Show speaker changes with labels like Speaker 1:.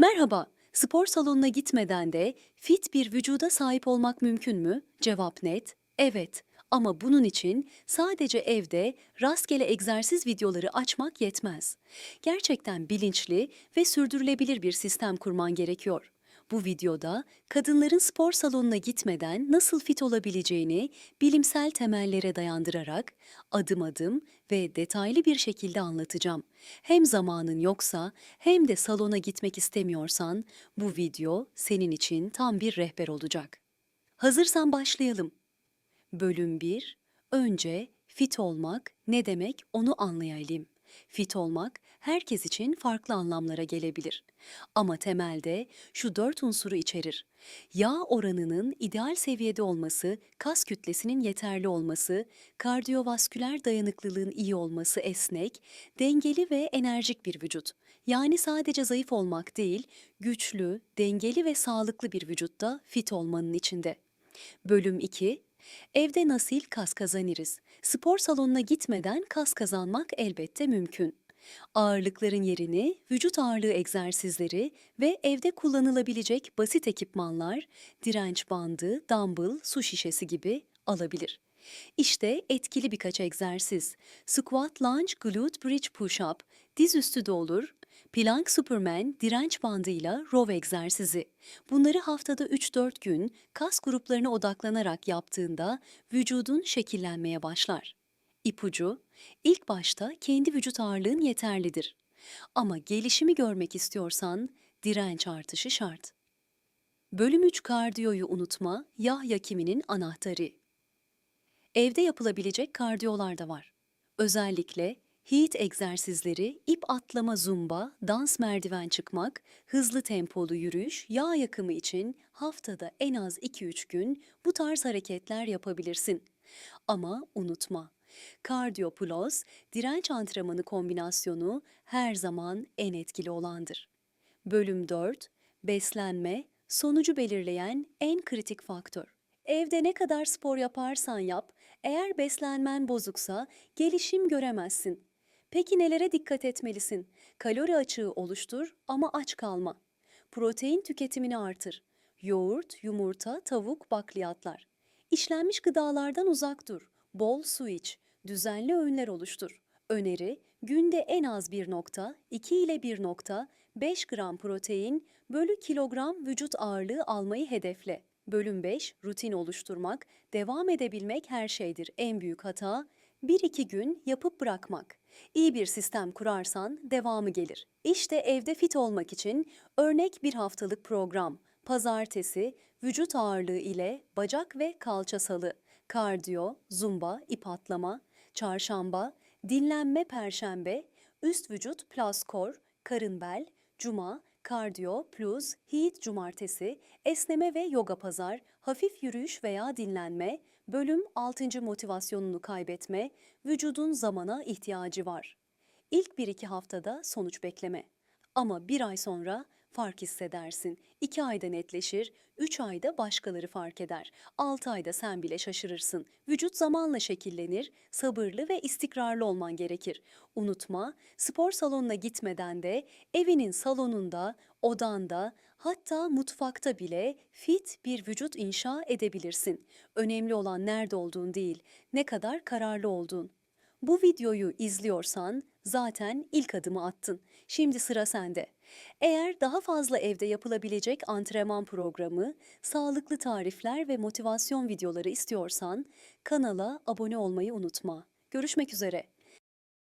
Speaker 1: Merhaba, spor salonuna gitmeden de fit bir vücuda sahip olmak mümkün mü? Cevap net, evet. Ama bunun için sadece evde rastgele egzersiz videoları açmak yetmez. Gerçekten bilinçli ve sürdürülebilir bir sistem kurman gerekiyor. Bu videoda kadınların spor salonuna gitmeden nasıl fit olabileceğini bilimsel temellere dayandırarak adım adım ve detaylı bir şekilde anlatacağım. Hem zamanın yoksa hem de salona gitmek istemiyorsan bu video senin için tam bir rehber olacak. Hazırsan başlayalım. Bölüm 1. Önce fit olmak ne demek onu anlayalım. Fit olmak herkes için farklı anlamlara gelebilir. Ama temelde şu dört unsuru içerir. Yağ oranının ideal seviyede olması, kas kütlesinin yeterli olması, kardiyovasküler dayanıklılığın iyi olması esnek, dengeli ve enerjik bir vücut. Yani sadece zayıf olmak değil, güçlü, dengeli ve sağlıklı bir vücutta fit olmanın içinde. Bölüm 2 Evde nasıl kas kazanırız? Spor salonuna gitmeden kas kazanmak elbette mümkün. Ağırlıkların yerini vücut ağırlığı egzersizleri ve evde kullanılabilecek basit ekipmanlar, direnç bandı, dumbbell, su şişesi gibi alabilir. İşte etkili birkaç egzersiz. Squat, lunge, glute bridge push-up, dizüstü de olur. Plank Superman direnç bandıyla row egzersizi. Bunları haftada 3-4 gün kas gruplarına odaklanarak yaptığında vücudun şekillenmeye başlar. İpucu, ilk başta kendi vücut ağırlığın yeterlidir. Ama gelişimi görmek istiyorsan direnç artışı şart. Bölüm 3 kardiyoyu unutma, yağ yakiminin anahtarı. Evde yapılabilecek kardiyolar da var. Özellikle HIIT egzersizleri, ip atlama zumba, dans merdiven çıkmak, hızlı tempolu yürüyüş, yağ yakımı için haftada en az 2-3 gün bu tarz hareketler yapabilirsin. Ama unutma, kardiyo plus, direnç antrenmanı kombinasyonu her zaman en etkili olandır. Bölüm 4 Beslenme sonucu belirleyen en kritik faktör. Evde ne kadar spor yaparsan yap, eğer beslenmen bozuksa gelişim göremezsin. Peki nelere dikkat etmelisin? Kalori açığı oluştur ama aç kalma. Protein tüketimini artır. Yoğurt, yumurta, tavuk, bakliyatlar. İşlenmiş gıdalardan uzak dur. Bol su iç. Düzenli öğünler oluştur. Öneri, günde en az 1 nokta, 2 ile 1 nokta, 5 gram protein bölü kilogram vücut ağırlığı almayı hedefle. Bölüm 5, rutin oluşturmak, devam edebilmek her şeydir. En büyük hata, 1-2 gün yapıp bırakmak. İyi bir sistem kurarsan devamı gelir. İşte evde fit olmak için örnek bir haftalık program. Pazartesi, vücut ağırlığı ile bacak ve kalça salı, kardiyo, zumba, ip atlama, çarşamba, dinlenme perşembe, üst vücut plus kor, karın bel, cuma, kardiyo plus HIIT cumartesi, esneme ve yoga pazar, hafif yürüyüş veya dinlenme, bölüm 6. motivasyonunu kaybetme, vücudun zamana ihtiyacı var. İlk 1-2 haftada sonuç bekleme. Ama bir ay sonra fark hissedersin. 2 ayda netleşir, 3 ayda başkaları fark eder. 6 ayda sen bile şaşırırsın. Vücut zamanla şekillenir, sabırlı ve istikrarlı olman gerekir. Unutma, spor salonuna gitmeden de evinin salonunda, odanda, hatta mutfakta bile fit bir vücut inşa edebilirsin. Önemli olan nerede olduğun değil, ne kadar kararlı olduğun. Bu videoyu izliyorsan zaten ilk adımı attın. Şimdi sıra sende. Eğer daha fazla evde yapılabilecek antrenman programı, sağlıklı tarifler ve motivasyon videoları istiyorsan kanala abone olmayı unutma. Görüşmek üzere.